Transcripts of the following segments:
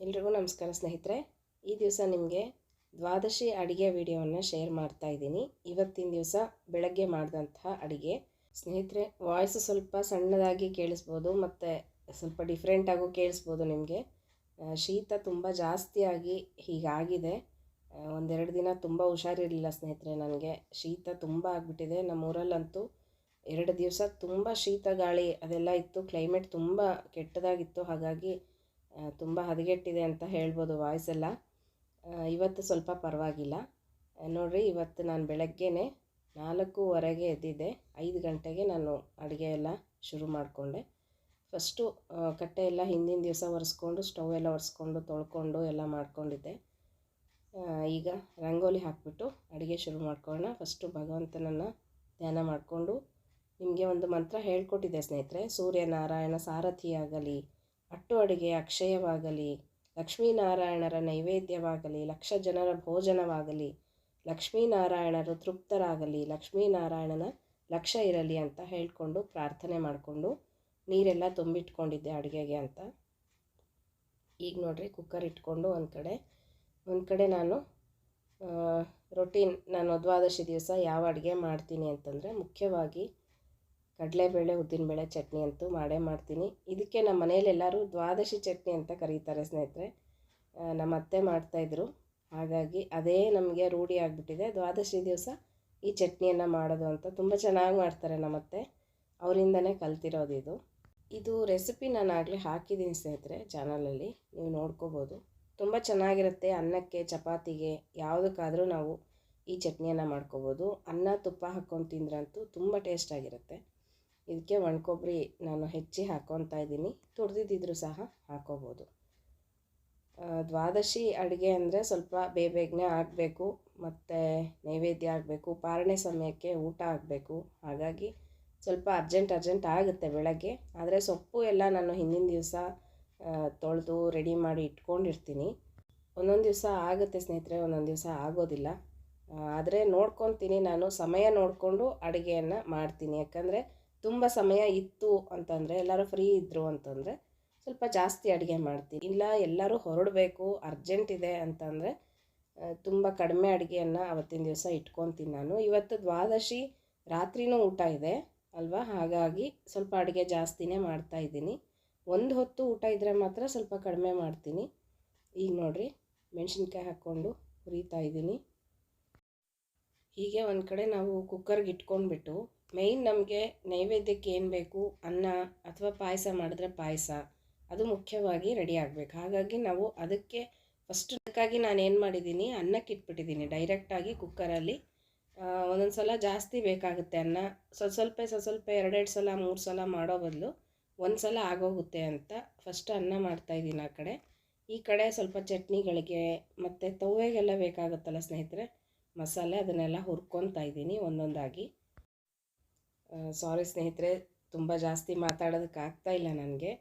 ಎಲ್ರಿಗೂ ನಮಸ್ಕಾರ ಸ್ನೇಹಿತರೆ, ಈ ದಿವಸ ನಿಮಗೆ ದ್ವಾದಶಿ ಅಡುಗೆ ವಿಡಿಯೋವನ್ನು ಶೇರ್ ಮಾಡ್ತಾ ಇದ್ದೀನಿ. ಇವತ್ತಿನ ದಿವಸ ಬೆಳಗ್ಗೆ ಮಾಡಿದಂತಹ ಅಡುಗೆ. ಸ್ನೇಹಿತರೆ ವಾಯ್ಸ್ ಸ್ವಲ್ಪ ಸಣ್ಣದಾಗಿ ಕೇಳಿಸ್ಬೋದು, ಮತ್ತು ಸ್ವಲ್ಪ ಡಿಫ್ರೆಂಟಾಗೂ ಕೇಳಿಸ್ಬೋದು ನಿಮಗೆ. ಶೀತ ತುಂಬ ಜಾಸ್ತಿಯಾಗಿ ಹೀಗಾಗಿದೆ. ಒಂದೆರಡು ದಿನ ತುಂಬ ಹುಷಾರಿರಲಿಲ್ಲ ಸ್ನೇಹಿತರೆ ನನಗೆ. ಶೀತ ತುಂಬ ಆಗಿಬಿಟ್ಟಿದೆ. ನಮ್ಮೂರಲ್ಲಂತೂ ಎರಡು ದಿವಸ ತುಂಬ ಶೀತ ಗಾಳಿ ಅದೆಲ್ಲ ಇತ್ತು. ಕ್ಲೈಮೇಟ್ ತುಂಬ ಕೆಟ್ಟದಾಗಿತ್ತು. ಹಾಗಾಗಿ ತುಂಬ ಹದಗೆಟ್ಟಿದೆ ಅಂತ ಹೇಳ್ಬೋದು ವಾಯ್ಸ್ ಎಲ್ಲ. ಇವತ್ತು ಸ್ವಲ್ಪ ಪರವಾಗಿಲ್ಲ. ನೋಡಿರಿ, ಇವತ್ತು ನಾನು ಬೆಳಗ್ಗೆನೆ ನಾಲ್ಕೂವರೆಗೆ ಎದ್ದಿದ್ದೆ. ಐದು ಗಂಟೆಗೆ ನಾನು ಅಡುಗೆ ಎಲ್ಲ ಶುರು ಮಾಡಿಕೊಂಡೆ. ಫಸ್ಟು ಕಟ್ಟೆ ಎಲ್ಲ ಹಿಂದಿನ ದಿವಸ ಒರೆಸ್ಕೊಂಡು ಸ್ಟವ್ ಎಲ್ಲ ಒರೆಸ್ಕೊಂಡು, ತೊಳ್ಕೊಂಡು ಎಲ್ಲ ಮಾಡ್ಕೊಂಡಿದ್ದೆ. ಈಗ ರಂಗೋಲಿ ಹಾಕಿಬಿಟ್ಟು ಅಡುಗೆ ಶುರು ಮಾಡ್ಕೊಳ್ಳೋಣ. ಫಸ್ಟು ಭಗವಂತನನ್ನು ಧ್ಯಾನ ಮಾಡಿಕೊಂಡು ನಿಮಗೆ ಒಂದು ಮಂತ್ರ ಹೇಳ್ಕೊಟ್ಟಿದ್ದೆ ಸ್ನೇಹಿತರೆ. ಸೂರ್ಯನಾರಾಯಣ ಸಾರಥಿಯಾಗಲಿ ಅಟ್ಟು ಅಡುಗೆ ಅಕ್ಷಯವಾಗಲಿ, ಲಕ್ಷ್ಮೀನಾರಾಯಣರ ನೈವೇದ್ಯವಾಗಲಿ, ಲಕ್ಷ ಜನರ ಭೋಜನವಾಗಲಿ, ಲಕ್ಷ್ಮೀನಾರಾಯಣರು ತೃಪ್ತರಾಗಲಿ, ಲಕ್ಷ್ಮೀನಾರಾಯಣನ ಲಕ್ಷ ಇರಲಿ ಅಂತ ಹೇಳಿಕೊಂಡು ಪ್ರಾರ್ಥನೆ ಮಾಡಿಕೊಂಡು ನೀರೆಲ್ಲ ತುಂಬಿಟ್ಕೊಂಡಿದ್ದೆ ಅಡುಗೆಗೆ ಅಂತ. ಈಗ ನೋಡ್ರಿ ಕುಕ್ಕರ್ ಇಟ್ಕೊಂಡು ಒಂದು ಕಡೆ ಒಂದು ಕಡೆ ನಾನು ರೊಟೀನ್ ನಾನು ದ್ವಾದಶಿ ದಿವಸ ಯಾವ ಅಡುಗೆ ಮಾಡ್ತೀನಿ ಅಂತಂದರೆ ಮುಖ್ಯವಾಗಿ ಕಡಲೆಬೇಳೆ, ಉದ್ದಿನಬೇಳೆ ಚಟ್ನಿ ಅಂತೂ ಮಾಡೇ ಮಾಡ್ತೀನಿ. ಇದಕ್ಕೆ ನಮ್ಮ ಮನೇಲಿ ಎಲ್ಲರೂ ದ್ವಾದಶಿ ಚಟ್ನಿ ಅಂತ ಕರೀತಾರೆ ಸ್ನೇಹಿತರೆ. ನಮ್ಮ ಅತ್ತೆ ಮಾಡ್ತಾಯಿದ್ರು ಹಾಗಾಗಿ ಅದೇ ನಮಗೆ ರೂಢಿ ಆಗಿಬಿಟ್ಟಿದೆ. ದ್ವಾದಶಿ ದಿವಸ ಈ ಚಟ್ನಿಯನ್ನು ಮಾಡೋದು ಅಂತ ತುಂಬ ಚೆನ್ನಾಗಿ ಮಾಡ್ತಾರೆ ನಮ್ಮ ಅತ್ತೆ. ಅವರಿಂದನೇ ಕಲ್ತಿರೋದು ಇದು. ಇದು ರೆಸಿಪಿ ನಾನು ಆಗಲೇ ಹಾಕಿದ್ದೀನಿ ಸ್ನೇಹಿತರೆ ಚಾನಲಲ್ಲಿ. ನೀವು ನೋಡ್ಕೋಬೋದು. ತುಂಬ ಚೆನ್ನಾಗಿರುತ್ತೆ ಅನ್ನಕ್ಕೆ, ಚಪಾತಿಗೆ, ಯಾವುದಕ್ಕಾದರೂ ನಾವು ಈ ಚಟ್ನಿಯನ್ನು ಮಾಡ್ಕೋಬೋದು. ಅನ್ನ ತುಪ್ಪ ಹಾಕ್ಕೊಂಡು ತಿಂದ್ರಂತೂ ತುಂಬ ಟೇಸ್ಟಾಗಿರುತ್ತೆ ಇದಕ್ಕೆ ಒಣಕೊಬ್ಬರಿ ನಾನು ಹೆಚ್ಚಿ ಹಾಕ್ಕೊತಾ ಇದ್ದೀನಿ. ತುಡ್ದಿದ್ದಿದ್ರು ಸಹ ಹಾಕೋಬೋದು. ದ್ವಾದಶಿ ಅಡುಗೆ ಅಂದರೆ ಸ್ವಲ್ಪ ಬೇಗ ಬೇಗನೆ ಆಗಬೇಕು, ಮತ್ತು ನೈವೇದ್ಯ ಆಗಬೇಕು, ಪಾರಣೆ ಸಮಯಕ್ಕೆ ಊಟ ಆಗಬೇಕು. ಹಾಗಾಗಿ ಸ್ವಲ್ಪ ಅರ್ಜೆಂಟ್ ಅರ್ಜೆಂಟ್ ಆಗುತ್ತೆ ಬೆಳಗ್ಗೆ. ಆದರೆ ಸೊಪ್ಪು ಎಲ್ಲ ನಾನು ಹಿಂದಿನ ದಿವಸ ತೊಳೆದು ರೆಡಿ ಮಾಡಿ ಇಟ್ಕೊಂಡಿರ್ತೀನಿ. ಒಂದೊಂದು ದಿವಸ ಆಗುತ್ತೆ ಸ್ನೇಹಿತರೆ, ಒಂದೊಂದು ದಿವಸ ಆಗೋದಿಲ್ಲ. ಆದರೆ ನೋಡ್ಕೊತೀನಿ ನಾನು, ಸಮಯ ನೋಡಿಕೊಂಡು ಅಡುಗೆಯನ್ನು ಮಾಡ್ತೀನಿ. ಯಾಕಂದರೆ ತುಂಬ ಸಮಯ ಇತ್ತು ಅಂತಂದರೆ, ಎಲ್ಲರೂ ಫ್ರೀ ಇದ್ದರು ಅಂತಂದರೆ ಸ್ವಲ್ಪ ಜಾಸ್ತಿ ಅಡುಗೆ ಮಾಡ್ತೀನಿ ಇಲ್ಲ, ಎಲ್ಲರೂ ಹೊರಡಬೇಕು ಅರ್ಜೆಂಟ್ ಇದೆ ಅಂತಂದರೆ ತುಂಬ ಕಡಿಮೆ ಅಡುಗೆಯನ್ನು ಅವತ್ತಿನ ದಿವಸ ಇಟ್ಕೊತೀನಿ ನಾನು. ಇವತ್ತು ದ್ವಾದಶಿ ರಾತ್ರಿನೂ ಊಟ ಇದೆ ಅಲ್ವಾ? ಹಾಗಾಗಿ ಸ್ವಲ್ಪ ಅಡುಗೆ ಜಾಸ್ತಿನೇ ಮಾಡ್ತಾ ಇದ್ದೀನಿ. ಒಂದು ಹೊತ್ತು ಊಟ ಇದ್ದರೆ ಮಾತ್ರ ಸ್ವಲ್ಪ ಕಡಿಮೆ ಮಾಡ್ತೀನಿ. ಈಗ ನೋಡಿರಿ, ಮೆಣಸಿನ್ಕಾಯಿ ಹಾಕ್ಕೊಂಡು ಹುರಿತಾ ಇದ್ದೀನಿ. ಹೀಗೆ ಒಂದು ಕಡೆ ನಾವು ಕುಕ್ಕರ್ಗೆ ಇಟ್ಕೊಂಡ್ಬಿಟ್ಟು ಮೇಯ್ನ್ ನಮಗೆ ನೈವೇದ್ಯಕ್ಕೆ ಏನು ಬೇಕು? ಅನ್ನ ಅಥವಾ ಪಾಯಸ ಮಾಡಿದ್ರೆ ಪಾಯಸ. ಅದು ಮುಖ್ಯವಾಗಿ ರೆಡಿ ಆಗಬೇಕು. ಹಾಗಾಗಿ ನಾವು ಅದಕ್ಕೆ ಫಸ್ಟ್ ಅದಕ್ಕಾಗಿ ನಾನು ಏನು ಮಾಡಿದ್ದೀನಿ ಅನ್ನಕ್ಕೆ ಇಟ್ಬಿಟ್ಟಿದ್ದೀನಿ ಡೈರೆಕ್ಟಾಗಿ ಕುಕ್ಕರಲ್ಲಿ ಒಂದೊಂದು ಸಲ ಜಾಸ್ತಿ ಬೇಕಾಗುತ್ತೆ ಅನ್ನ. ಸ್ವಲ್ಪ ಸ್ವಲ್ಪ ಸ್ವಲ್ಪ ಸ್ವಲ್ಪ ಎರಡೆರಡು ಸಲ, ಮೂರು ಸಲ ಮಾಡೋ ಬದಲು ಒಂದು ಸಲ ಆಗೋಗುತ್ತೆ ಅಂತ ಫಸ್ಟ್ ಅನ್ನ ಮಾಡ್ತಾಯಿದ್ದೀನಿ ಆ ಕಡೆ. ಈ ಕಡೆ ಸ್ವಲ್ಪ ಚಟ್ನಿಗಳಿಗೆ ಮತ್ತು ತವ್ವೆಗೆಲ್ಲ ಬೇಕಾಗುತ್ತಲ್ಲ ಸ್ನೇಹಿತರೆ, ಮಸಾಲೆ ಅದನ್ನೆಲ್ಲ ಹುರ್ಕೊತಾ ಇದ್ದೀನಿ ಒಂದೊಂದಾಗಿ. ಸಾರಿ ಸ್ನೇಹಿತರೆ, ತುಂಬ ಜಾಸ್ತಿ ಮಾತಾಡೋದಕ್ಕೆ ಆಗ್ತಾ ಇಲ್ಲ ನನಗೆ.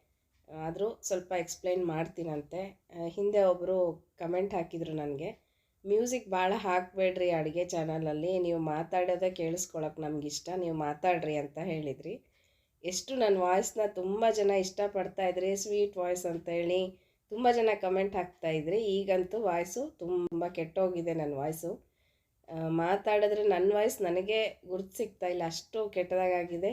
ಆದರೂ ಸ್ವಲ್ಪ ಎಕ್ಸ್ಪ್ಲೈನ್ ಮಾಡ್ತೀನಂತೆ. ಹಿಂದೆ ಒಬ್ಬರು ಕಮೆಂಟ್ ಹಾಕಿದರು ನನಗೆ ಮ್ಯೂಸಿಕ್ ಭಾಳ ಹಾಕಬೇಡ್ರಿ ಅಡುಗೆ ಚಾನಲಲ್ಲಿ ನೀವು ಮಾತಾಡೋದೇ ಕೇಳಿಸ್ಕೊಳಕ್ಕೆ ಇಷ್ಟ ನೀವು ಮಾತಾಡ್ರಿ ಅಂತ ಹೇಳಿದ್ರಿ. ಎಷ್ಟು ನನ್ನ ವಾಯ್ಸ್ನ ತುಂಬ ಜನ ಇಷ್ಟಪಡ್ತಾ ಇದ್ರಿ ಸ್ವೀಟ್ ವಾಯ್ಸ್ ಅಂತೇಳಿ ತುಂಬ ಜನ ಕಮೆಂಟ್ ಹಾಕ್ತಾ ಇದ್ರಿ. ಈಗಂತೂ ವಾಯ್ಸು ತುಂಬ ಕೆಟ್ಟೋಗಿದೆ ನನ್ನ ವಾಯ್ಸು ಮಾತಾಡಿದ್ರೆ ನನ್ನ ವಾಯ್ಸ್ ನನಗೆ ಗುರ್ತು ಸಿಗ್ತಾ ಇಲ್ಲ, ಅಷ್ಟು ಕೆಟ್ಟದಾಗಿದೆ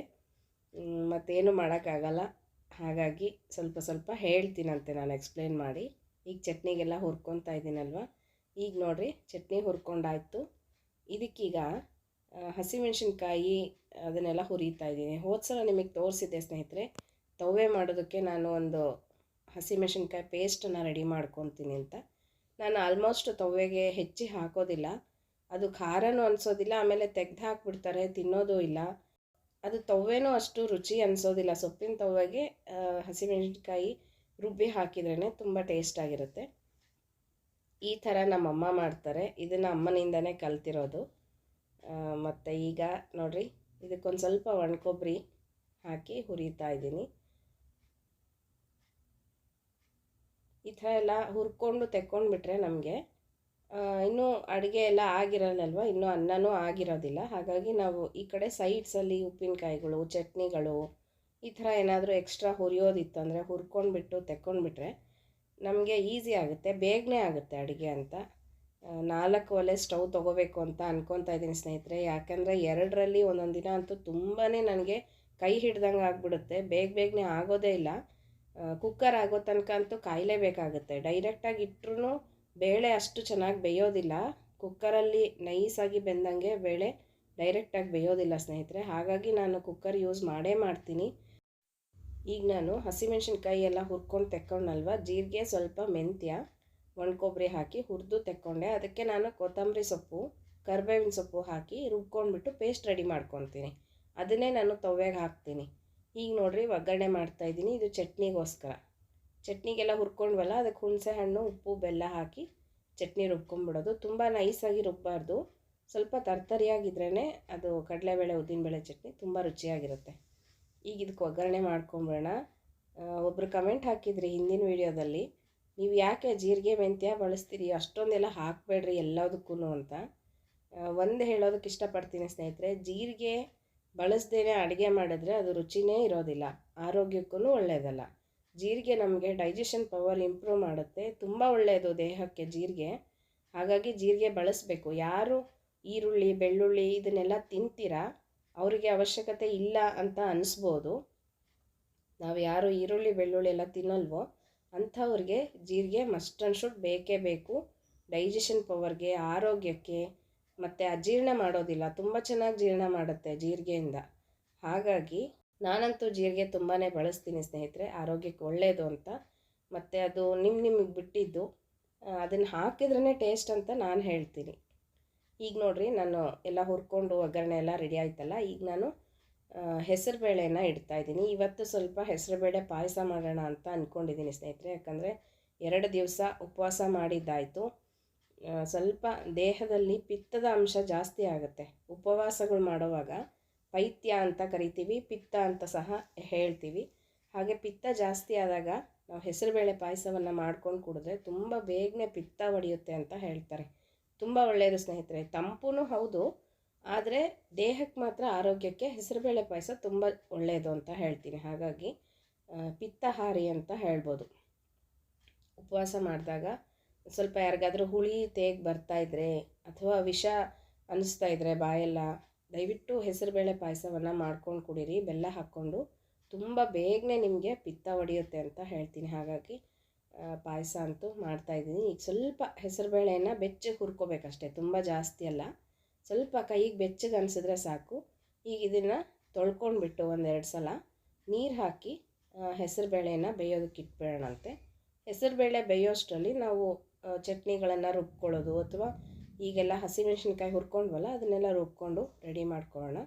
ಮತ್ತೇನು ಮಾಡೋಕ್ಕಾಗಲ್ಲ. ಹಾಗಾಗಿ ಸ್ವಲ್ಪ ಸ್ವಲ್ಪ ಹೇಳ್ತೀನಂತೆ ನಾನು ಎಕ್ಸ್ಪ್ಲೇನ್ ಮಾಡಿ. ಈಗ ಚಟ್ನಿಗೆಲ್ಲ ಹುರ್ಕೊತಾ ಇದ್ದೀನಲ್ವ ಈಗ ನೋಡಿರಿ, ಚಟ್ನಿ ಹುರ್ಕೊಂಡಾಯಿತು. ಇದಕ್ಕೀಗ ಹಸಿ ಹಸಿಮೆಣ್ಸಿನ್ಕಾಯಿ ಅದನ್ನೆಲ್ಲ ಹುರಿತಾ ಇದ್ದೀನಿ ಹೋದ ಸಲ ನಿಮಗೆ ತೋರಿಸಿದ್ದೆ ಸ್ನೇಹಿತರೆ ತವೆ ಮಾಡೋದಕ್ಕೆ ನಾನು ಒಂದು ಹಸಿಮೆಣ್ಸಿನ್ಕಾಯಿ ಪೇಸ್ಟನ್ನು ರೆಡಿ ಮಾಡ್ಕೊತೀನಿ ಅಂತ. ನಾನು ಆಲ್ಮೋಸ್ಟ್ ತವೆಗೆ ಹೆಚ್ಚಿ ಹಾಕೋದಿಲ್ಲ. ಅದು ಖಾರನೂ ಅನಿಸೋದಿಲ್ಲ, ಆಮೇಲೆ ತೆಗ್ದು ಹಾಕ್ಬಿಡ್ತಾರೆ, ತಿನ್ನೋದು ಇಲ್ಲ. ಅದು ತವ್ವೆನೂ ಅಷ್ಟು ರುಚಿ ಅನಿಸೋದಿಲ್ಲ. ಸೊಪ್ಪಿನ ತವ್ವೆಗೆ ಹಸಿ ಹಸಿಮೆಣಸಿನ್ಕಾಯಿ ರುಬ್ಬಿ ಹಾಕಿದ್ರೇ ತುಂಬ ಟೇಸ್ಟಾಗಿರುತ್ತೆ ಈ ಥರ ನಮ್ಮಮ್ಮ ಮಾಡ್ತಾರೆ. ಇದನ್ನು ಅಮ್ಮನಿಂದನೇ ಕಲ್ತಿರೋದು. ಮತ್ತು ಈಗ ನೋಡಿರಿ, ಇದಕ್ಕೊಂದು ಸ್ವಲ್ಪ ಒಣಕೊಬ್ಬರಿ ಹಾಕಿ ಹುರಿತಾ ಇದ್ದೀನಿ. ಈ ಥರ ಎಲ್ಲ ಹುರ್ಕೊಂಡು ತೆಕ್ಕೊಂಡ್ಬಿಟ್ರೆ ನಮಗೆ ಇನ್ನೂ ಅಡುಗೆ ಎಲ್ಲ ಆಗಿರಲ್ಲಲ್ವ ಇನ್ನೂ ಅನ್ನನೂ ಆಗಿರೋದಿಲ್ಲ. ಹಾಗಾಗಿ ನಾವು ಈ ಕಡೆ ಸೈಡ್ಸಲ್ಲಿ ಉಪ್ಪಿನಕಾಯಿಗಳು, ಚಟ್ನಿಗಳು, ಈ ಥರ ಏನಾದರೂ ಎಕ್ಸ್ಟ್ರಾ ಹುರಿಯೋದಿತ್ತು ಅಂದರೆ ಹುರ್ಕೊಂಡ್ಬಿಟ್ಟು ತೆಕ್ಕೊಂಡ್ಬಿಟ್ರೆ ನಮಗೆ ಈಸಿ ಆಗುತ್ತೆ, ಬೇಗನೆ ಆಗುತ್ತೆ ಅಡುಗೆ ಅಂತ. ನಾಲ್ಕು ಒಲೆ ಸ್ಟವ್ ತೊಗೋಬೇಕು ಅಂತ ಅನ್ಕೊತಾ ಇದ್ದೀನಿ ಸ್ನೇಹಿತರೆ. ಯಾಕೆಂದರೆ ಎರಡರಲ್ಲಿ ಒಂದೊಂದು ದಿನ ಅಂತೂ ತುಂಬಾ ನನಗೆ ಕೈ ಹಿಡ್ದಂಗೆ ಆಗಿಬಿಡುತ್ತೆ. ಬೇಗ ಬೇಗನೆ ಆಗೋದೇ ಇಲ್ಲ. ಕುಕ್ಕರ್ ಆಗೋ ತನಕ ಅಂತೂ ಕಾಯಲೇಬೇಕಾಗುತ್ತೆ. ಡೈರೆಕ್ಟಾಗಿ ಇಟ್ಟರು ಬೇಳೆ ಅಷ್ಟು ಚೆನ್ನಾಗಿ ಬೇಯೋದಿಲ್ಲ. ಕುಕ್ಕರಲ್ಲಿ ನೈಸಾಗಿ ಬೆಂದಂಗೆ ಬೇಳೆ ಡೈರೆಕ್ಟಾಗಿ ಬೇಯೋದಿಲ್ಲ ಸ್ನೇಹಿತರೆ. ಹಾಗಾಗಿ ನಾನು ಕುಕ್ಕರ್ ಯೂಸ್ ಮಾಡೇ ಮಾಡ್ತೀನಿ. ಈಗ ನಾನು ಹಸಿಮೆಣ್ಸಿನ್ಕಾಯಿ ಎಲ್ಲ ಹುರ್ಕೊಂಡು ತೆಕ್ಕೊಂಡಲ್ವ ಜೀರಿಗೆ ಸ್ವಲ್ಪ ಮೆಂತ್ಯ ಒಣಕೊಬ್ಬರಿ ಹಾಕಿ ಹುರಿದು ತೆಕ್ಕೊಂಡೆ. ಅದಕ್ಕೆ ನಾನು ಕೊತ್ತಂಬರಿ ಸೊಪ್ಪು, ಕರ್ಬೇವಿನ ಸೊಪ್ಪು ಹಾಕಿ ರುಬ್ಕೊಂಡ್ಬಿಟ್ಟು ಪೇಸ್ಟ್ ರೆಡಿ ಮಾಡ್ಕೊತೀನಿ. ಅದನ್ನೇ ನಾನು ತವ್ಯಾಗ ಹಾಕ್ತೀನಿ. ಈಗ ನೋಡಿರಿ ಒಗ್ಗರಣೆ ಮಾಡ್ತಾಯಿದ್ದೀನಿ ಇದು ಚಟ್ನಿಗೋಸ್ಕರ. ಚಟ್ನಿಗೆಲ್ಲ ಹುರ್ಕೊಂಡ್ವಲ್ಲ, ಅದಕ್ಕೆ ಹುಣಸೆ ಹಣ್ಣು, ಉಪ್ಪು, ಬೆಲ್ಲ ಹಾಕಿ ಚಟ್ನಿ ರುಬ್ಕೊಂಡ್ಬಿಡೋದು ತುಂಬ ನೈಸಾಗಿ ರುಬ್ಬಾರ್ದು. ಸ್ವಲ್ಪ ತರ್ತರಿಯಾಗಿದ್ರೇ ಅದು ಕಡಲೆಬೇಳೆ, ಉದ್ದಿನಬೇಳೆ ಚಟ್ನಿ ತುಂಬ ರುಚಿಯಾಗಿರುತ್ತೆ. ಈಗ ಇದಕ್ಕೆ ಒಗ್ಗರಣೆ ಮಾಡ್ಕೊಂಬಿಡೋಣ. ಒಬ್ಬರು ಕಮೆಂಟ್ ಹಾಕಿದ್ರಿ ಹಿಂದಿನ ವೀಡಿಯೋದಲ್ಲಿ, ನೀವು ಯಾಕೆ ಜೀರಿಗೆ, ಮೆಂತ್ಯ ಬಳಸ್ತೀರಿ? ಅಷ್ಟೊಂದೆಲ್ಲ ಹಾಕಬೇಡ್ರಿ ಎಲ್ಲದಕ್ಕೂ ಅಂತ. ಒಂದು ಹೇಳೋದಕ್ಕೆ ಇಷ್ಟಪಡ್ತೀನಿ ಸ್ನೇಹಿತರೆ, ಜೀರಿಗೆ ಬಳಸ್ದೇ ಅಡುಗೆ ಮಾಡಿದ್ರೆ ಅದು ರುಚಿನೇ ಇರೋದಿಲ್ಲ. ಆರೋಗ್ಯಕ್ಕೂ ಒಳ್ಳೆಯದಲ್ಲ ಜೀರಿಗೆ ನಮಗೆ ಡೈಜೆಷನ್ ಪವರ್ ಇಂಪ್ರೂವ್ ಮಾಡುತ್ತೆ. ತುಂಬ ಒಳ್ಳೆಯದು ದೇಹಕ್ಕೆ ಜೀರಿಗೆ. ಹಾಗಾಗಿ ಜೀರಿಗೆ ಬಳಸಬೇಕು. ಯಾರು ಈರುಳ್ಳಿ, ಬೆಳ್ಳುಳ್ಳಿ ಇದನ್ನೆಲ್ಲ ತಿಂತೀರಾ? ಅವರಿಗೆ ಅವಶ್ಯಕತೆ ಇಲ್ಲ ಅಂತ ಅನಿಸ್ಬೋದು. ನಾವು ಯಾರು ಈರುಳ್ಳಿ, ಬೆಳ್ಳುಳ್ಳಿ ಎಲ್ಲ ತಿನ್ನಲ್ವೋ ಅಂಥವ್ರಿಗೆ ಜೀರಿಗೆ ಮಸ್ಟ್ ಆ್ಯಂಡ್ ಶುಡ್ ಬೇಕೇ ಬೇಕು. ಡೈಜೆಷನ್ ಪವರ್ಗೆ ಆರೋಗ್ಯಕ್ಕೆ ಮತ್ತು ಅಜೀರ್ಣ ಮಾಡೋದಿಲ್ಲ. ತುಂಬ ಚೆನ್ನಾಗಿ ಜೀರ್ಣ ಮಾಡುತ್ತೆ ಜೀರಿಗೆಯಿಂದ. ಹಾಗಾಗಿ ನಾನಂತೂ ಜೀರಿಗೆ ತುಂಬಾ ಬಳಸ್ತೀನಿ ಸ್ನೇಹಿತರೆ, ಆರೋಗ್ಯಕ್ಕೆ ಒಳ್ಳೆಯದು ಅಂತ. ಮತ್ತು ಅದು ನಿಮ್ಮ ನಿಮಗೆ ಬಿಟ್ಟಿದ್ದು ಅದನ್ನು ಹಾಕಿದ್ರೇ ಟೇಸ್ಟ್ ಅಂತ ನಾನು ಹೇಳ್ತೀನಿ. ಈಗ ನೋಡಿರಿ, ನಾನು ಎಲ್ಲ ಹುರ್ಕೊಂಡು ಒಗ್ಗರಣೆ ಎಲ್ಲ ರೆಡಿ ಆಯ್ತಲ್ಲ, ಈಗ ನಾನು ಹೆಸರುಬೇಳೆನ ಇಡ್ತಾಯಿದ್ದೀನಿ ಇವತ್ತು ಸ್ವಲ್ಪ ಹೆಸರುಬೇಳೆ ಪಾಯಸ ಮಾಡೋಣ ಅಂತ ಅಂದ್ಕೊಂಡಿದ್ದೀನಿ ಸ್ನೇಹಿತರೆ, ಯಾಕಂದರೆ ಎರಡು ದಿವಸ ಉಪವಾಸ ಮಾಡಿದ್ದಾಯಿತು. ಸ್ವಲ್ಪ ದೇಹದಲ್ಲಿ ಪಿತ್ತದ ಅಂಶ ಜಾಸ್ತಿ ಆಗುತ್ತೆ. ಉಪವಾಸಗಳು ಮಾಡುವಾಗ ಪೈತ್ಯ ಅಂತ ಕರಿತೀವಿ, ಪಿತ್ತ ಅಂತ ಸಹ ಹೇಳ್ತೀವಿ. ಹಾಗೆ ಪಿತ್ತ ಜಾಸ್ತಿ ಆದಾಗ ನಾವು ಹೆಸರುಬೇಳೆ ಪಾಯಸವನ್ನು ಮಾಡ್ಕೊಂಡು ಕುಡಿದ್ರೆ ತುಂಬ ಬೇಗನೆ ಪಿತ್ತ ಹೊಡೆಯುತ್ತೆ ಅಂತ ಹೇಳ್ತಾರೆ. ತುಂಬ ಒಳ್ಳೆಯದು ಸ್ನೇಹಿತರೆ. ತಂಪೂ ಹೌದು, ಆದರೆ ದೇಹಕ್ಕೆ ಮಾತ್ರ ಆರೋಗ್ಯಕ್ಕೆ ಹೆಸರುಬೇಳೆ ಪಾಯಸ ತುಂಬ ಒಳ್ಳೆಯದು ಅಂತ ಹೇಳ್ತೀನಿ. ಹಾಗಾಗಿ ಪಿತ್ತಹಾರಿ ಅಂತ ಹೇಳ್ಬೋದು. ಉಪವಾಸ ಮಾಡಿದಾಗ ಸ್ವಲ್ಪ ಯಾರಿಗಾದರೂ ಹುಳಿ ತೇಗ್ ಬರ್ತಾಯಿದ್ರೆ ಅಥವಾ ವಿಷ ಅನ್ನಿಸ್ತಾ ಇದ್ದರೆ ಬಾಯೆಲ್ಲ ದಯವಿಟ್ಟು ಹೆಸರುಬೇಳೆ ಪಾಯಸವನ್ನು ಮಾಡ್ಕೊಂಡು ಕುಡೀರಿ, ಬೆಲ್ಲ ಹಾಕ್ಕೊಂಡು. ತುಂಬ ಬೇಗನೆ ನಿಮಗೆ ಪಿತ್ತ ಹೊಡೆಯುತ್ತೆ ಅಂತ ಹೇಳ್ತೀನಿ. ಹಾಗಾಗಿ ಪಾಯಸ ಅಂತೂ ಮಾಡ್ತಾಯಿದ್ದೀನಿ ಈಗ ಸ್ವಲ್ಪ ಹೆಸರುಬೇಳೆಯನ್ನು ಬೆಚ್ಚಗೆ ಹುರ್ಕೋಬೇಕಷ್ಟೆ, ತುಂಬ ಜಾಸ್ತಿ ಅಲ್ಲ. ಸ್ವಲ್ಪ ಕೈಗೆ ಬೆಚ್ಚಗೆ ಅನಿಸಿದ್ರೆ ಸಾಕು. ಈಗ ಇದನ್ನು ತೊಳ್ಕೊಂಡ್ಬಿಟ್ಟು ಒಂದೆರಡು ಸಲ ನೀರು ಹಾಕಿ ಹೆಸರುಬೇಳೆಯನ್ನು ಬೇಯೋದಕ್ಕೆ ಇಟ್ಬಿಡೋಣಂತೆ. ಹೆಸರುಬೇಳೆ ಬೇಯೋಷ್ಟರಲ್ಲಿ ನಾವು ಚಟ್ನಿಗಳನ್ನು ರುಬ್ಕೊಳ್ಳೋದು ಅಥವಾ ಈಗೆಲ್ಲ ಹಸಿಮೆಣ್ಸಿನ್ಕಾಯಿ ಹುರ್ಕೊಂಡ್ವಲ್ಲ, ಅದನ್ನೆಲ್ಲ ರುಬ್ಕೊಂಡು ರೆಡಿ ಮಾಡ್ಕೊಳ್ಳೋಣ.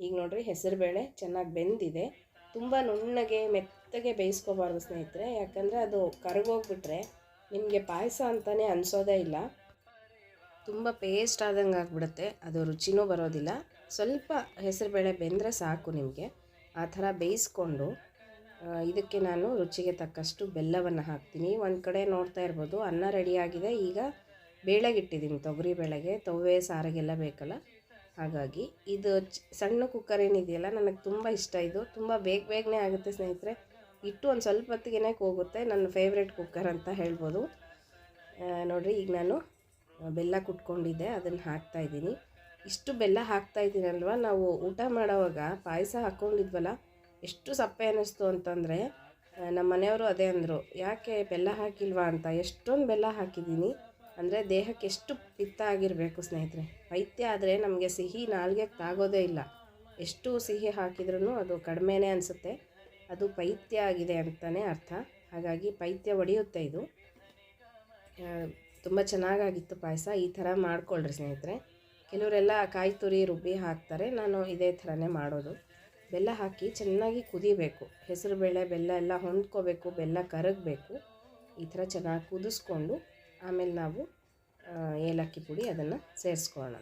ಈಗ ನೋಡಿರಿ ಹೆಸರುಬೇಳೆ ಚೆನ್ನಾಗಿ ಬೆಂದಿದೆ. ತುಂಬ ನುಣ್ಣಗೆ, ಮೆತ್ತಗೆ ಬೇಯಿಸ್ಕೋಬಾರ್ದು ಸ್ನೇಹಿತರೆ. ಯಾಕಂದರೆ ಅದು ಕರಗೋಗ್ಬಿಟ್ರೆ ನಿಮಗೆ ಪಾಯಸ ಅಂತಲೇ ಅನಿಸೋದೇ ಇಲ್ಲ. ತುಂಬ ಪೇಸ್ಟ್ ಆದಂಗೆ ಆಗಿಬಿಡುತ್ತೆ. ಅದು ರುಚಿನೂ ಬರೋದಿಲ್ಲ. ಸ್ವಲ್ಪ ಹೆಸರುಬೇಳೆ ಬೆಂದರೆ ಸಾಕು ನಿಮಗೆ. ಆ ಥರ ಬೇಯಿಸ್ಕೊಂಡು ಇದಕ್ಕೆ ನಾನು ರುಚಿಗೆ ತಕ್ಕಷ್ಟು ಬೆಲ್ಲವನ್ನು ಹಾಕ್ತೀನಿ. ಒಂದು ಕಡೆ ನೋಡ್ತಾ ಇರ್ಬೋದು, ಅನ್ನ ರೆಡಿಯಾಗಿದೆ ಈಗ ಬೇಳೆಗಿಟ್ಟಿದ್ದೀನಿ ತೊಗರಿ ಬೇಳೆಗೆ. ತೊವ್ವೆ, ಸಾರಿಗೆಲ್ಲ ಬೇಕಲ್ಲ? ಹಾಗಾಗಿ ಇದು ಸಣ್ಣ ಕುಕ್ಕರ್ ಏನಿದೆಯಲ್ಲ, ನನಗೆ ತುಂಬ ಇಷ್ಟ ಇದು. ತುಂಬ ಬೇಗ ಬೇಗನೆ ಆಗುತ್ತೆ ಸ್ನೇಹಿತರೆ. ಇಟ್ಟು ಒಂದು ಸ್ವಲ್ಪ ಹೊತ್ತಿಗೆನೇ ಹೋಗುತ್ತೆ ನನ್ನ ಫೇವ್ರೆಟ್ ಕುಕ್ಕರ್ ಅಂತ ಹೇಳ್ಬೋದು. ನೋಡಿರಿ, ಈಗ ನಾನು ಬೆಲ್ಲ ಕುಟ್ಕೊಂಡಿದ್ದೆ. ಅದನ್ನು ಹಾಕ್ತಾಯಿದ್ದೀನಿ ಇಷ್ಟು ಬೆಲ್ಲ ಹಾಕ್ತಾಯಿದ್ದೀನಲ್ವ ನಾವು ಊಟ ಮಾಡೋವಾಗ ಪಾಯಸ ಹಾಕ್ಕೊಂಡಿದ್ವಲ್ಲ ಎಷ್ಟು ಸಪ್ಪೆ ಅನ್ನಿಸ್ತು ಅಂತಂದರೆ ನಮ್ಮ ಮನೆಯವರು ಅದೇ ಅಂದರು, ಯಾಕೆ ಬೆಲ್ಲ ಹಾಕಿಲ್ವಾ ಅಂತ? ಎಷ್ಟೊಂದು ಬೆಲ್ಲ ಹಾಕಿದ್ದೀನಿ. ಅಂದರೆ ದೇಹಕ್ಕೆ ಎಷ್ಟು ಪಿತ್ತ ಆಗಿರಬೇಕು ಸ್ನೇಹಿತರೆ? ಪೈತ್ಯ ಆದರೆ ನಮಗೆ ಸಿಹಿ ನಾಲ್ಗೆ ತಾಗೋದೇ ಇಲ್ಲ. ಎಷ್ಟು ಸಿಹಿ ಹಾಕಿದ್ರೂ ಅದು ಕಡಿಮೆನೇ ಅನಿಸುತ್ತೆ. ಅದು ಪೈತ್ಯ ಆಗಿದೆ ಅಂತಲೇ ಅರ್ಥ. ಹಾಗಾಗಿ ಪೈತ್ಯ ಒಡೆಯುತ್ತೆ ಇದು. ತುಂಬ ಚೆನ್ನಾಗಾಗಿತ್ತು ಪಾಯಸ. ಈ ಥರ ಮಾಡ್ಕೊಳ್ರಿ ಸ್ನೇಹಿತರೆ. ಕೆಲವರೆಲ್ಲ ಕಾಯಿ ತುರಿ, ರುಬ್ಬಿ ಹಾಕ್ತಾರೆ. ನಾನು ಇದೇ ಥರನೇ ಮಾಡೋದು. ಬೆಲ್ಲ ಹಾಕಿ ಚೆನ್ನಾಗಿ ಕುದಿಬೇಕು. ಹೆಸರು ಬೇಳೆ ಬೆಲ್ಲ ಎಲ್ಲ ಹೊಂದ್ಕೋಬೇಕು. ಬೆಲ್ಲ ಕರಗಬೇಕು. ಈ ಥರ ಚೆನ್ನಾಗಿ ಕುದಿಸ್ಕೊಂಡು ಆಮೇಲೆ ನಾವು ಏಲಕ್ಕಿ ಪುಡಿ ಅದನ್ನು ಸೇರಿಸ್ಕೊಳ್ಳೋಣ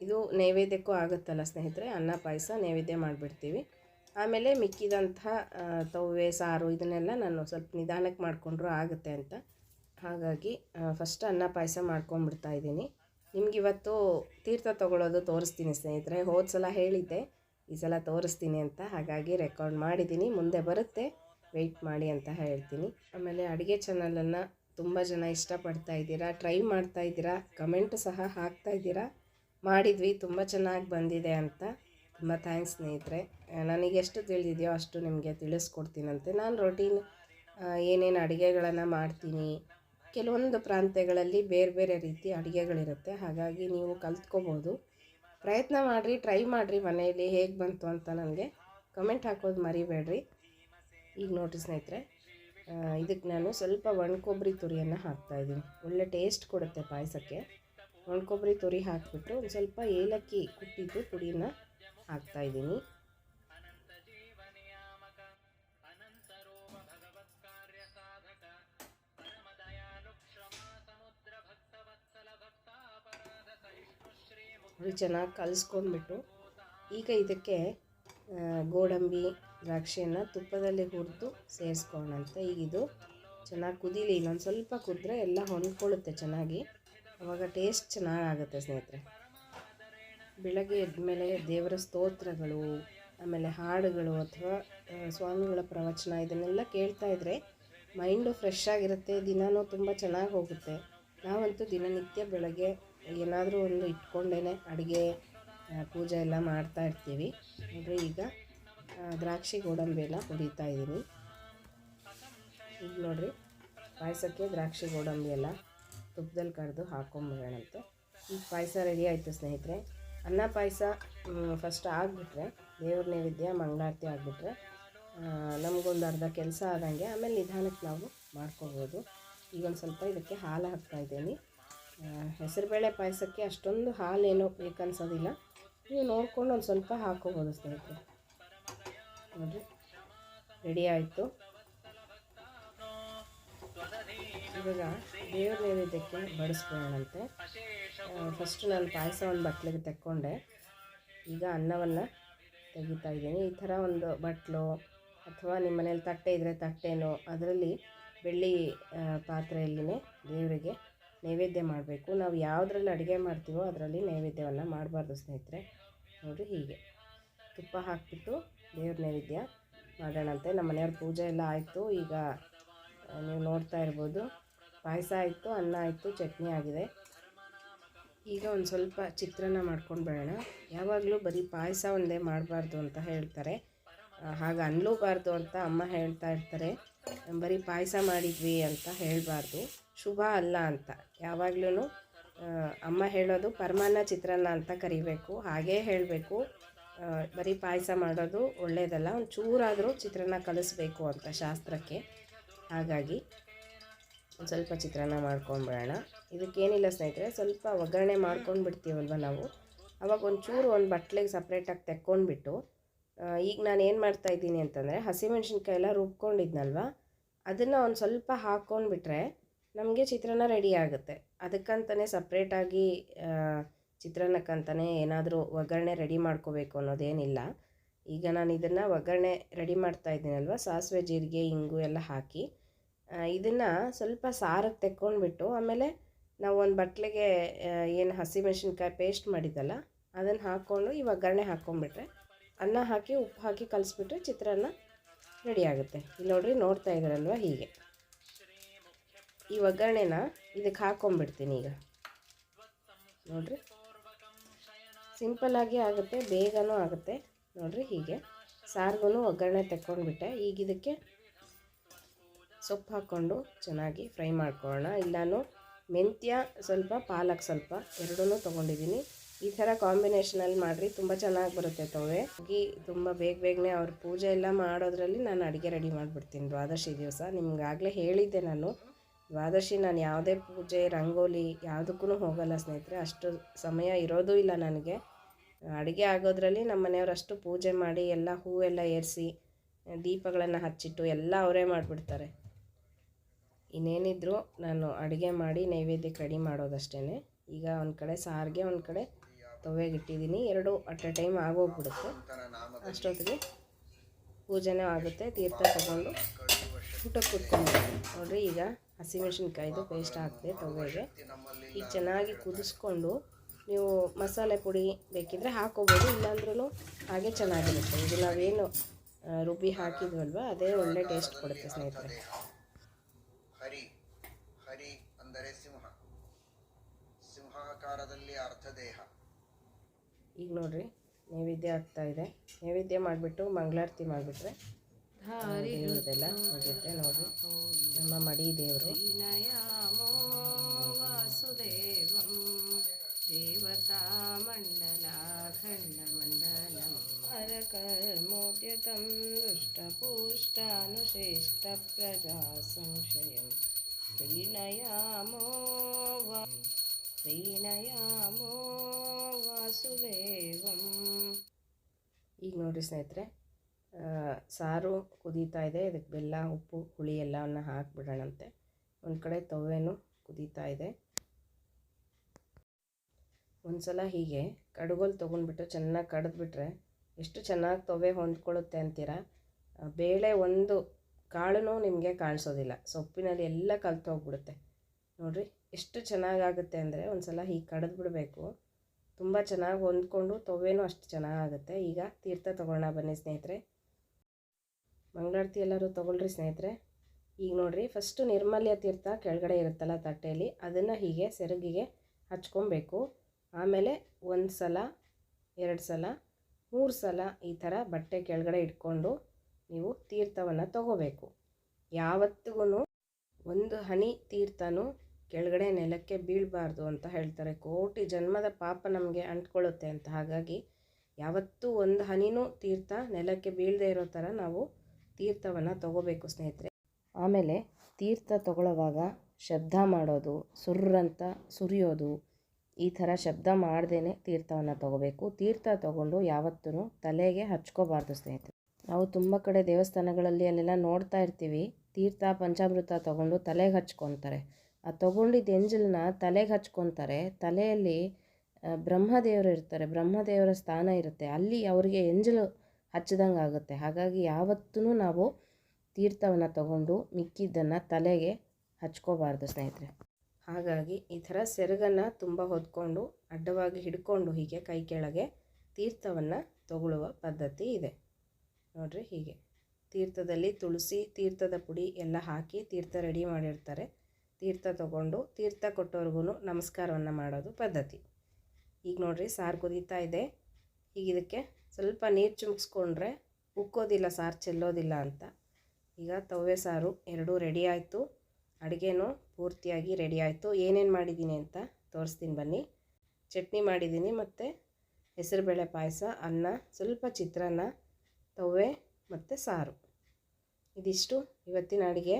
ಇದು ನೈವೇದ್ಯಕ್ಕೂ ಆಗುತ್ತಲ್ಲ ಸ್ನೇಹಿತರೆ, ಅನ್ನ, ಪಾಯಸ ನೈವೇದ್ಯ ಮಾಡಿಬಿಡ್ತೀವಿ. ಆಮೇಲೆ ಮಿಕ್ಕಿದಂಥ ತವ್ವೆ, ಸಾರು ಇದನ್ನೆಲ್ಲ ನಾನು ಸ್ವಲ್ಪ ನಿಧಾನಕ್ಕೆ ಮಾಡಿಕೊಂಡ್ರೂ ಆಗುತ್ತೆ ಅಂತ. ಹಾಗಾಗಿ ಫಸ್ಟ್ ಅನ್ನ, ಪಾಯಸ ಮಾಡ್ಕೊಂಡ್ಬಿಡ್ತಾ ಇದ್ದೀನಿ. ನಿಮ್ಗೆ ಇವತ್ತು ತೀರ್ಥ ತೊಗೊಳೋದು ತೋರಿಸ್ತೀನಿ ಸ್ನೇಹಿತರೆ. ಹೋದ ಸಲ ಹೇಳಿದ್ದೆ, ಈ ಸಲ ತೋರಿಸ್ತೀನಿ ಅಂತ. ಹಾಗಾಗಿ ರೆಕಾರ್ಡ್ ಮಾಡಿದ್ದೀನಿ. ಮುಂದೆ ಬರುತ್ತೆ. ವೆಯ್ಟ್ ಮಾಡಿ ಅಂತ ಹೇಳ್ತೀನಿ. ಆಮೇಲೆ ಅಡುಗೆ ಚಾನಲನ್ನು ತುಂಬ ಜನ ಇಷ್ಟಪಡ್ತಾ ಇದ್ದೀರಾ? ಟ್ರೈ ಮಾಡ್ತಾ ಇದ್ದೀರಾ? ಕಮೆಂಟ್ ಸಹ ಹಾಕ್ತಾ ಇದ್ದೀರಾ? ಮಾಡಿದ್ವಿ, ತುಂಬ ಚೆನ್ನಾಗಿ ಬಂದಿದೆ ಅಂತ. ತುಂಬ ಥ್ಯಾಂಕ್ಸ್ ಸ್ನೇಹಿತರೆ. ನನಗೆ ಎಷ್ಟು ತಿಳಿದಿದೆಯೋ ಅಷ್ಟು ನಿಮಗೆ ತಿಳಿಸ್ಕೊಡ್ತೀನಂತೆ. ನಾನು ರೊಟೀನ್ ಏನೇನು ಅಡುಗೆಗಳನ್ನು ಮಾಡ್ತೀನಿ. ಕೆಲವೊಂದು ಪ್ರಾಂತ್ಯಗಳಲ್ಲಿ ಬೇರೆ ಬೇರೆ ರೀತಿ ಅಡುಗೆಗಳಿರುತ್ತೆ. ಹಾಗಾಗಿ ನೀವು ಕಲ್ತ್ಕೋಬೋದು. ಪ್ರಯತ್ನ ಮಾಡಿರಿ, ಟ್ರೈ ಮಾಡಿರಿ ಮನೆಯಲ್ಲಿ ಹೇಗೆ ಬಂತು ಅಂತ ನನಗೆ ಕಮೆಂಟ್ ಹಾಕೋದು ಮರಿಬೇಡ್ರಿ. ಈಗ ನೋಡಿರಿ ಸ್ನೇಹಿತರೆ. ಇದಕ್ಕೆ ನಾನು ಸ್ವಲ್ಪ ಒಣ ಕೊಬ್ಬರಿ ತುರಿಯನ್ನು ಹಾಕ್ತಾಯಿದ್ದೀನಿ ಒಳ್ಳೆ ಟೇಸ್ಟ್ ಕೊಡುತ್ತೆ ಪಾಯಸಕ್ಕೆ. ಒಣ ಕೊಬ್ಬರಿ ತುರಿ ಹಾಕಿಬಿಟ್ಟು ಒಂದು ಸ್ವಲ್ಪ ಏಲಕ್ಕಿ ಕುಟ್ಟಿದ್ದು ಪುಡಿನ ಹಾಕ್ತಾಯಿದ್ದೀನಿ ಚೆನ್ನಾಗಿ ಕಲಿಸ್ಕೊಂಡ್ಬಿಟ್ಟು ಈಗ ಇದಕ್ಕೆ ಗೋಡಂಬಿ ದ್ರಾಕ್ಷಿಯನ್ನು ತುಪ್ಪದಲ್ಲಿ ಹುರಿದು ಸೇರಿಸ್ಕೊಳ್ಳೋಣಂತೆ. ಈಗ ಇದು ಚೆನ್ನಾಗಿ ಕುದೀಲಿ, ಇನ್ನೊಂದು ಸ್ವಲ್ಪ ಕುದ್ರೆ ಎಲ್ಲ ಹೊಂದ್ಕೊಳ್ಳುತ್ತೆ ಚೆನ್ನಾಗಿ. ಅವಾಗ ಟೇಸ್ಟ್ ಚೆನ್ನಾಗಾಗುತ್ತೆ ಸ್ನೇಹಿತರೆ. ಬೆಳಗ್ಗೆ ಎದ್ದ ಮೇಲೆ ದೇವರ ಸ್ತೋತ್ರಗಳು, ಆಮೇಲೆ ಹಾಡುಗಳು ಅಥವಾ ಸ್ವಾಮಿಗಳ ಪ್ರವಚನ ಇದನ್ನೆಲ್ಲ ಕೇಳ್ತಾ ಇದ್ದರೆ ಮೈಂಡು ಫ್ರೆಶ್ ಆಗಿರುತ್ತೆ ದಿನವೂ ತುಂಬ ಚೆನ್ನಾಗಿ ಹೋಗುತ್ತೆ. ನಾವಂತೂ ದಿನನಿತ್ಯ ಬೆಳಗ್ಗೆ ಏನಾದರೂ ಒಂದು ಇಟ್ಕೊಂಡೇ ಅಡುಗೆ ಪೂಜೆ ಎಲ್ಲ ಮಾಡ್ತಾ ಇರ್ತೀವಿ. ನೋಡ್ರಿ ಈಗ ಆ, ಗೋಡಂಬಿ ಎಲ್ಲ ಹುರಿತಾ ಇದ್ದೀನಿ. ಈಗ ನೋಡಿರಿ ಪಾಯಸಕ್ಕೆ ದ್ರಾಕ್ಷಿ ಗೋಡಂಬಿ ಎಲ್ಲ ತುಪ್ಪದಲ್ಲಿ ಕರೆದು ಹಾಕೊಂಬಿಡೋಣಂತೆ ಈಗ ಪಾಯಸ ರೆಡಿ ಆಯಿತು ಸ್ನೇಹಿತರೆ. ಅನ್ನ ಪಾಯಸ ಫಸ್ಟ್ ಆಗಿಬಿಟ್ರೆ ದೇವ್ರ ನೈವೇದ್ಯ ಮಂಗಳಾರತಿ ಆಗಿಬಿಟ್ರೆ ನಮಗೊಂದು ಅರ್ಧ ಕೆಲಸ ಆದಂಗೆ ಆಮೇಲೆ ನಿಧಾನಕ್ಕೆ ನಾವು ಮಾಡ್ಕೋಬೋದು. ಈಗ ಒಂದು ಸ್ವಲ್ಪ ಇದಕ್ಕೆ ಹಾಲು ಹಾಕ್ತಾ ಇದ್ದೀನಿ. ಹೆಸರುಬೇಳೆ ಪಾಯಸಕ್ಕೆ ಅಷ್ಟೊಂದು ಹಾಲೇನು ಬೇಕನ್ಸೋದಿಲ್ಲ ನೀವು ನೋಡ್ಕೊಂಡು ಒಂದು ಸ್ವಲ್ಪ ಹಾಕೋಬೋದು ಸ್ನೇಹಿತರೆ. ನೋಡಿರಿ. ರೆಡಿ ಆಯಿತು. ಇವಾಗ ದೇವ್ರ ನೈವೇದ್ಯಕ್ಕೆ ಬಡಿಸ್ಕೊಳ್ಳೋಣಂತೆ. ಫಸ್ಟ್ ನಾನು ಪಾಯಸ ಒಂದು ಬಟ್ಲಿಗೆ ತೆಕ್ಕೊಂಡೆ. ಈಗ ಅನ್ನವನ್ನು ತೆಗಿತಾ ಇದ್ದೀನಿ. ಈ ಥರ ಒಂದು ಬಟ್ಲು ಅಥವಾ ನಿಮ್ಮ ಮನೇಲಿ ತಟ್ಟೆ ಇದ್ದರೆ ತಟ್ಟೆನೋ, ಅದರಲ್ಲಿ ಬೆಳ್ಳಿ ಪಾತ್ರೆಯಲ್ಲಿ ಪಾತ್ರೆಯಲ್ಲಿನೇ ದೇವರಿಗೆ ನೈವೇದ್ಯ ಮಾಡಬೇಕು. ನಾವು ಯಾವುದ್ರಲ್ಲಿ ಅಡುಗೆ ಮಾಡ್ತೀವೋ ಅದರಲ್ಲಿ ನೈವೇದ್ಯವನ್ನು ಮಾಡಬಾರ್ದು ಸ್ನೇಹಿತರೆ. ನೋಡಿ ಹೀಗೆ. ತುಪ್ಪ ಹಾಕಿಬಿಟ್ಟು ದೇವ್ರ ನೈವೇದ್ಯ ಮಾಡೋಣಂತೆ ನಮ್ಮ ಮನೆಯವ್ರ ಪೂಜೆ ಎಲ್ಲ ಆಯಿತು. ಈಗ ನೀವು ನೋಡ್ತಾ ಇರ್ಬೋದು. ಪಾಯಸ ಆಯಿತು, ಅನ್ನ ಆಯಿತು, ಚಟ್ನಿ ಆಗಿದೆ. ಈಗ ಒಂದು ಸ್ವಲ್ಪ ಚಿತ್ರಾನ್ನ ಮಾಡ್ಕೊಂಡು ಬರೋಣ. ಯಾವಾಗಲೂ ಬರೀ ಪಾಯಸ ಒಂದೇ ಮಾಡಬಾರ್ದು ಅಂತ ಹೇಳ್ತಾರೆ. ಹಾಗೆ ಅನ್ಲೂಬಾರ್ದು ಅಂತ ಅಮ್ಮ ಹೇಳ್ತಾ ಇರ್ತಾರೆ. ಬರೀ ಪಾಯಸ ಮಾಡಿದ್ವಿ ಅಂತ ಹೇಳಬಾರ್ದು. ಶುಭ ಅಲ್ಲ ಅಂತ. ಯಾವಾಗ್ಲೂ ಅಮ್ಮ ಹೇಳೋದು ಪರಮಾನ್ನ ಚಿತ್ರಾನ್ನ ಅಂತ ಕರಿಬೇಕು. ಹಾಗೇ ಹೇಳಬೇಕು. ಬರೀ ಪಾಯಸ ಮಾಡೋದು ಒಳ್ಳೆಯದಲ್ಲ ಒಂದು ಚೂರಾದರೂ ಚಿತ್ರಾನ್ನ ಕಲಿಸ್ಬೇಕು ಅಂತ ಶಾಸ್ತ್ರಕ್ಕೆ. ಹಾಗಾಗಿ ಒಂದು ಸ್ವಲ್ಪ ಚಿತ್ರಾನ್ನ ಮಾಡ್ಕೊಂಡ್ಬಿಡೋಣ. ಇದಕ್ಕೇನಿಲ್ಲ ಸ್ನೇಹಿತರೆ, ಸ್ವಲ್ಪ ಒಗ್ಗರಣೆ ಮಾಡ್ಕೊಂಡು ಬಿಡ್ತೀವಲ್ವ ನಾವು? ಅವಾಗ ಒಂಚೂರು ಒಂದು ಬಟ್ಲಿಗೆ ಸಪ್ರೇಟಾಗಿ ತೆಕ್ಕೊಂಡ್ಬಿಟ್ಟು ಈಗ ನಾನು ಏನು ಮಾಡ್ತಾ ಇದ್ದೀನಿ ಅಂತಂದರೆ ಹಸಿಮೆಣ್ಸಿನ್ಕಾಯಿ ಎಲ್ಲ ರುಬ್ಕೊಂಡಿದ್ನಲ್ವ? ಅದನ್ನು ಒಂದು ಸ್ವಲ್ಪ ಹಾಕ್ಕೊಂಡ್ಬಿಟ್ರೆ ನಮಗೆ ಚಿತ್ರಾನ್ನ ರೆಡಿ ಆಗುತ್ತೆ. ಅದಕ್ಕಂತಲೇ ಸಪ್ರೇಟಾಗಿ ಚಿತ್ರಾನ್ನಕ್ಕಂತಲೇ ಏನಾದರೂ ಒಗ್ಗರಣೆ ರೆಡಿ ಮಾಡ್ಕೋಬೇಕು ಅನ್ನೋದೇನಿಲ್ಲ. ಈಗ ನಾನು ಇದನ್ನು ಒಗ್ಗರಣೆ ರೆಡಿ ಮಾಡ್ತಾ ಇದ್ದೀನಲ್ವ? ಸಾಸಿವೆ, ಜೀರಿಗೆ, ಇಂಗು ಎಲ್ಲ ಹಾಕಿ ಇದನ್ನು ಸ್ವಲ್ಪ ಸಾರಕ್ಕೆ ತೆಕ್ಕೊಂಡ್ಬಿಟ್ಟು ಆಮೇಲೆ ನಾವು ಒಂದು ಬಟ್ಲಿಗೆ ಏನು ಹಸಿಮೆಣ್ಸಿನ್ಕಾಯಿ ಪೇಸ್ಟ್ ಮಾಡಿದ್ದಲ್ಲ, ಅದನ್ನು ಹಾಕ್ಕೊಂಡು ಈ ಒಗ್ಗರಣೆ ಹಾಕ್ಕೊಂಡ್ಬಿಟ್ರೆ ಅನ್ನ ಹಾಕಿ, ಉಪ್ಪು ಹಾಕಿ ಕಲಿಸ್ಬಿಟ್ರೆ ಚಿತ್ರಾನ್ನ ರೆಡಿ ಆಗುತ್ತೆ. ಇಲ್ಲಿ ನೋಡ್ರಿ, ನೋಡ್ತಾ ಇದ್ದಾರಲ್ವ ಹೀಗೆ. ಈ ಒಗ್ಗರಣೆನ ಇದಕ್ಕೆ ಹಾಕ್ಕೊಂಬಿಡ್ತೀನಿ ಈಗ. ನೋಡ್ರಿ. ಸಿಂಪಲ್ಲಾಗಿ ಆಗುತ್ತೆ, ಬೇಗನೂ ಆಗುತ್ತೆ. ನೋಡಿರಿ ಹೀಗೆ. ಸಾರಿಗೂ ಒಗ್ಗರಣೆ ತೆಕ್ಕೊಂಡ್ಬಿಟ್ಟೆ. ಈಗ ಇದಕ್ಕೆ ಸೊಪ್ಪು ಹಾಕ್ಕೊಂಡು ಚೆನ್ನಾಗಿ ಫ್ರೈ ಮಾಡ್ಕೊಳ್ಳೋಣ. ಇಲ್ಲಿ ನಾನು ಮೆಂತ್ಯ ಸ್ವಲ್ಪ, ಪಾಲಕ್ ಸ್ವಲ್ಪ ಎರಡೂ ತೊಗೊಂಡಿದ್ದೀನಿ. ಈ ಥರ ಕಾಂಬಿನೇಷನಲ್ಲಿ ಮಾಡಿರಿ, ತುಂಬ ಚೆನ್ನಾಗಿ ಬರುತ್ತೆ ತವೆ ಹೋಗಿ ತುಂಬ ಬೇಗ ಬೇಗನೆ ಅವ್ರ ಪೂಜೆ ಎಲ್ಲ ಮಾಡೋದ್ರಲ್ಲಿ ನಾನು ಅಡುಗೆ ರೆಡಿ ಮಾಡಿಬಿಡ್ತೀನಿ. ದ್ವಾದಶಿ ದಿವಸ. ನಿಮ್ಗಾಗಲೇ ಹೇಳಿದ್ದೆ ನಾನು. ದ್ವಾದಶಿ ನಾನು ಯಾವುದೇ ಪೂಜೆ, ರಂಗೋಲಿ ಯಾವುದಕ್ಕೂ ಹೋಗಲ್ಲ ಸ್ನೇಹಿತರೆ. ಅಷ್ಟು ಸಮಯ ಇರೋದೂ ಇಲ್ಲ ನನಗೆ. ಅಡುಗೆ ಆಗೋದ್ರಲ್ಲಿ ನಮ್ಮ ಮನೆಯವ್ರು ಅಷ್ಟು ಪೂಜೆ ಮಾಡಿ ಎಲ್ಲ ಹೂವೆಲ್ಲ ಏರಿಸಿ, ದೀಪಗಳನ್ನು ಹಚ್ಚಿಟ್ಟು ಎಲ್ಲ ಅವರೇ ಮಾಡಿಬಿಡ್ತಾರೆ. ಇನ್ನೇನಿದ್ರು ನಾನು ಅಡುಗೆ ಮಾಡಿ ನೈವೇದ್ಯಕ್ಕೆ ರೆಡಿ ಮಾಡೋದಷ್ಟೇ ಈಗ ಒಂದು ಕಡೆ ಸಾರಿಗೆ, ಒಂದು ಕಡೆ ತೊವೆಗಿಟ್ಟಿದ್ದೀನಿ ಎರಡು ಅಟ್ ಎ ಟೈಮ್ ಆಗೋಗ್ಬಿಡುತ್ತೆ. ಅಷ್ಟೊತ್ತಿಗೆ ಪೂಜೆನೇ ಆಗುತ್ತೆ, ತೀರ್ಥ ತಗೊಂಡು ಊಟಕ್ಕೆ ಕುತ್ಕೊಂಡು ನೋಡಿರಿ ಈಗ ಹಸಿಮೆಣ್ಸಿನ್ಕಾಯ್ದು ಪೇಸ್ಟ್ ಹಾಕಿದೆ ತವೆಗೆ ಈಗ ಚೆನ್ನಾಗಿ ಕುದಿಸ್ಕೊಂಡು ನೀವು ಮಸಾಲೆ ಪುಡಿ ಬೇಕಿದ್ದರೆ ಹಾಕೋಬೋದು ಇಲ್ಲಾಂದ್ರೂ ಹಾಗೆ ಚೆನ್ನಾಗಿರುತ್ತೆ. ಇದು ನಾವೇನು ರುಬ್ಬಿ ಹಾಕಿದ್ವಲ್ವ ಅದೇ ಒಳ್ಳೆ ಟೇಸ್ಟ್ ಕೊಡುತ್ತೆ ಸ್ನೇಹಿತರೆ. ಹರಿ ಹರಿ ಅಂದರೆ ಸಿಂಹ. ಸಿಂಹಾಕಾರದಲ್ಲಿ ಅರ್ಧ ದೇಹ ಈಗ ನೋಡ್ರಿ ನೈವೇದ್ಯ ಆಗ್ತಾ ಇದೆ. ನೈವೇದ್ಯ ಮಾಡಿಬಿಟ್ಟು ಮಂಗಳಾರತಿ ಮಾಡಿಬಿಟ್ರೆ ದೇವ್ರದೆಲ್ಲ ಮುಗಿಯುತ್ತೆ ನೋಡ್ರಿ. ನಮ್ಮ ಮಡಿ ದೇವರು. ಹರ दुष्टपुष्टानुशिष्टप्रजा संशयं ಪ್ರಜಾ ಸಂಶಯಂ ಪ್ರೀಣಯಾಮೋ ವಾಸುದೇವಂ ಈಗ ನೋಡಿರಿ ಸ್ನೇಹಿತರೆ ಸಾರು ಕುದೀತಾ ಇದೆ, ಇದಕ್ಕೆ ಬೆಲ್ಲ, ಉಪ್ಪು, ಹುಳಿ ಎಲ್ಲವನ್ನು ಹಾಕಿಬಿಡೋಣಂತೆ. ಒಂದು ಕಡೆ ತವೇನು ಕುದೀತಾ ಇದೆ. ಒಂದು ಸಲ ಹೀಗೆ ಕಡುಗೋಲು ತೊಗೊಂಡ್ಬಿಟ್ಟು ಚೆನ್ನಾಗಿ ಕಡಿದ್ಬಿಟ್ರೆ ಎಷ್ಟು ಚೆನ್ನಾಗಿ ತೊವೆ ಹೊಂದ್ಕೊಳ್ಳುತ್ತೆ ಅಂತೀರ? ಬೇಳೆ ಒಂದು ಕಾಳು ನಿಮಗೆ ಕಾಣಿಸೋದಿಲ್ಲ. ಸೊಪ್ಪಿನಲ್ಲಿ ಎಲ್ಲ ಕಲ್ತೋಗ್ಬಿಡುತ್ತೆ ನೋಡಿರಿ, ಎಷ್ಟು ಚೆನ್ನಾಗಾಗುತ್ತೆ ಅಂದರೆ ಒಂದು ಸಲ ಹೀಗೆ ಕಡಿದ್ಬಿಡ್ಬೇಕು ತುಂಬ ಚೆನ್ನಾಗಿ ಹೊಂದ್ಕೊಂಡು ತೊವೆನೂ ಅಷ್ಟು ಚೆನ್ನಾಗಾಗುತ್ತೆ. ಈಗ ತೀರ್ಥ ತೊಗೊಳ್ಳೋಣ ಬನ್ನಿ ಸ್ನೇಹಿತರೆ. ಮಂಗಳಾರತಿ ಎಲ್ಲರೂ ತೊಗೊಳ್ರಿ ಸ್ನೇಹಿತರೆ. ಈಗ ನೋಡಿರಿ ಫಸ್ಟು ನಿರ್ಮಲ್ಯ ತೀರ್ಥ ಕೆಳಗಡೆ ಇರುತ್ತಲ್ಲ ತಟ್ಟೆಯಲ್ಲಿ ಅದನ್ನು ಹೀಗೆ ಸೆರಗಿಗೆ ಹಚ್ಕೊಬೇಕು. ಆಮೇಲೆ ಒಂದು ಸಲ ಎರಡು ಸಲ ಮೂರು ಸಲ ಈ ಥರ ಬಟ್ಟೆ ಕೆಳಗಡೆ ಇಟ್ಕೊಂಡು ನೀವು ತೀರ್ಥವನ್ನು ತಗೋಬೇಕು. ಯಾವತ್ತಿಗೂ ಒಂದು ಹನಿ ತೀರ್ಥನೂ ಕೆಳಗಡೆ ನೆಲಕ್ಕೆ ಬೀಳಬಾರ್ದು ಅಂತ ಹೇಳ್ತಾರೆ. ಕೋಟಿ ಜನ್ಮದ ಪಾಪ ನಮಗೆ ಅಂಟ್ಕೊಳ್ಳುತ್ತೆ ಅಂತ. ಹಾಗಾಗಿ ಯಾವತ್ತೂ ಒಂದು ಹನಿನೂ ತೀರ್ಥ ನೆಲಕ್ಕೆ ಬೀಳದೇ ಇರೋ ಥರ ನಾವು ತೀರ್ಥವನ್ನು ತಗೋಬೇಕು ಸ್ನೇಹಿತರೆ. ಆಮೇಲೆ ತೀರ್ಥ ತಗೊಳ್ಳುವಾಗ ಶಬ್ದ ಮಾಡೋದು, ಸುರ್ರಂತ ಸುರಿಯೋದು ಈ ಥರ ಶಬ್ದ ಮಾಡ್ದೇ ತೀರ್ಥವನ್ನು ತಗೋಬೇಕು. ತೀರ್ಥ ತಗೊಂಡು ಯಾವತ್ತೂ ತಲೆಗೆ ಹಚ್ಕೋಬಾರ್ದು ಸ್ನೇಹಿತರೆ. ನಾವು ತುಂಬ ಕಡೆ ದೇವಸ್ಥಾನಗಳಲ್ಲಿ ಅಲ್ಲೆಲ್ಲ ನೋಡ್ತಾ ಇರ್ತೀವಿ. ತೀರ್ಥ, ಪಂಚಾಮೃತ ತಗೊಂಡು ತಲೆಗೆ ಹಚ್ಕೊತಾರೆ. ಆ ತೊಗೊಂಡಿದ್ದ ಎಂಜಲನ್ನ ತಲೆಗೆ ಹಚ್ಕೊತಾರೆ. ತಲೆಯಲ್ಲಿ ಬ್ರಹ್ಮದೇವರು ಇರ್ತಾರೆ. ಬ್ರಹ್ಮದೇವರ ಸ್ಥಾನ ಇರುತ್ತೆ. ಅಲ್ಲಿ ಅವರಿಗೆ ಎಂಜಲು ಹಚ್ಚಿದಂಗೆ ಆಗುತ್ತೆ. ಹಾಗಾಗಿ ಯಾವತ್ತೂ ನಾವು ತೀರ್ಥವನ್ನು ತಗೊಂಡು ಮಿಕ್ಕಿದ್ದನ್ನು ತಲೆಗೆ ಹಚ್ಕೋಬಾರ್ದು ಸ್ನೇಹಿತರೆ. ಹಾಗಾಗಿ ಈ ಥರ ಸೆರಗನ್ನು ತುಂಬ ಹೊದ್ಕೊಂಡು, ಅಡ್ಡವಾಗಿ ಹಿಡ್ಕೊಂಡು ಹೀಗೆ ಕೈ ಕೆಳಗೆ ತೀರ್ಥವನ್ನು ತಗೊಳ್ಳುವ ಪದ್ಧತಿ ಇದೆ. ನೋಡಿರಿ ಹೀಗೆ. ತೀರ್ಥದಲ್ಲಿ ತುಳಸಿ, ತೀರ್ಥದ ಪುಡಿ ಎಲ್ಲ ಹಾಕಿ ತೀರ್ಥ ರೆಡಿ ಮಾಡಿರ್ತಾರೆ. ತೀರ್ಥ ತಗೊಂಡು ತೀರ್ಥ ಕೊಟ್ಟವ್ರಿಗೂ ನಮಸ್ಕಾರವನ್ನು ಮಾಡೋದು ಪದ್ಧತಿ. ಈಗ ನೋಡಿರಿ ಸಾರು ಕುದೀತಾ ಇದೆ. ಈಗ ಇದಕ್ಕೆ ಸ್ವಲ್ಪ ನೀರು ಚುಮ್ಸ್ಕೊಂಡ್ರೆ ಉಕ್ಕೋದಿಲ್ಲ, ಸಾರು ಚೆಲ್ಲೋದಿಲ್ಲ ಅಂತ. ಈಗ ತವ್ವೆ ಸಾರು ಎರಡೂ ರೆಡಿ ಆಯಿತು. ಅಡುಗೆನೂ ಪೂರ್ತಿಯಾಗಿ ರೆಡಿ ಆಯಿತು. ಏನೇನು ಮಾಡಿದ್ದೀನಿ ಅಂತ ತೋರಿಸ್ತೀನಿ ಬನ್ನಿ. ಚಟ್ನಿ ಮಾಡಿದ್ದೀನಿ ಮತ್ತು ಹೆಸರುಬೇಳೆ ಪಾಯಸ, ಅನ್ನ, ಸ್ವಲ್ಪ ಚಿತ್ರಾನ್ನ, ತವ್ವೆ ಮತ್ತು ಸಾರು. ಇದಿಷ್ಟು ಇವತ್ತಿನ ಅಡುಗೆ.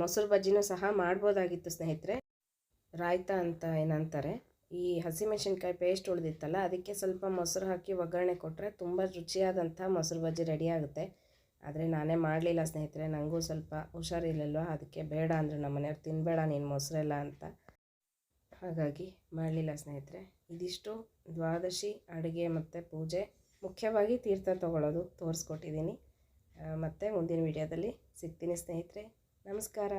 ಮೊಸರು ಬಜ್ಜಿನೂ ಸಹ ಮಾಡ್ಬೋದಾಗಿತ್ತು ಸ್ನೇಹಿತರೆ. ರಾಯ್ತ ಅಂತ ಏನಂತಾರೆ. ಈ ಹಸಿಮೆಣಸಿನ್ಕಾಯಿ ಪೇಸ್ಟ್ ಉಳಿದಿತ್ತಲ್ಲ, ಅದಕ್ಕೆ ಸ್ವಲ್ಪ ಮೊಸರು ಹಾಕಿ ಒಗ್ಗರಣೆ ಕೊಟ್ಟರೆ ತುಂಬ ರುಚಿಯಾದಂಥ ಮೊಸರು ಬಜ್ಜಿ ರೆಡಿ ಆಗುತ್ತೆ. ಆದರೆ ನಾನೇ ಮಾಡಲಿಲ್ಲ ಸ್ನೇಹಿತರೆ ನನಗೂ ಸ್ವಲ್ಪ ಹುಷಾರಿಲ್ಲಲ್ವ ಅದಕ್ಕೆ ಬೇಡ ಅಂದರು ನಮ್ಮ ಮನೆಯವ್ರು ತಿನ್ನಬೇಡ ನೀನು ಮೊಸರೆಲ್ಲ ಅಂತ. ಹಾಗಾಗಿ ಮಾಡಲಿಲ್ಲ ಸ್ನೇಹಿತರೆ. ಇದಿಷ್ಟು ದ್ವಾದಶಿ, ಅಡುಗೆ ಮತ್ತು ಪೂಜೆ. ಮುಖ್ಯವಾಗಿ ತೀರ್ಥ ತಗೊಳ್ಳೋದು ತೋರಿಸ್ಕೊಟ್ಟಿದ್ದೀನಿ. ಮತ್ತು ಮುಂದಿನ ವಿಡಿಯೋದಲ್ಲಿ ಸಿಗ್ತೀನಿ ಸ್ನೇಹಿತರೆ. ನಮಸ್ಕಾರ.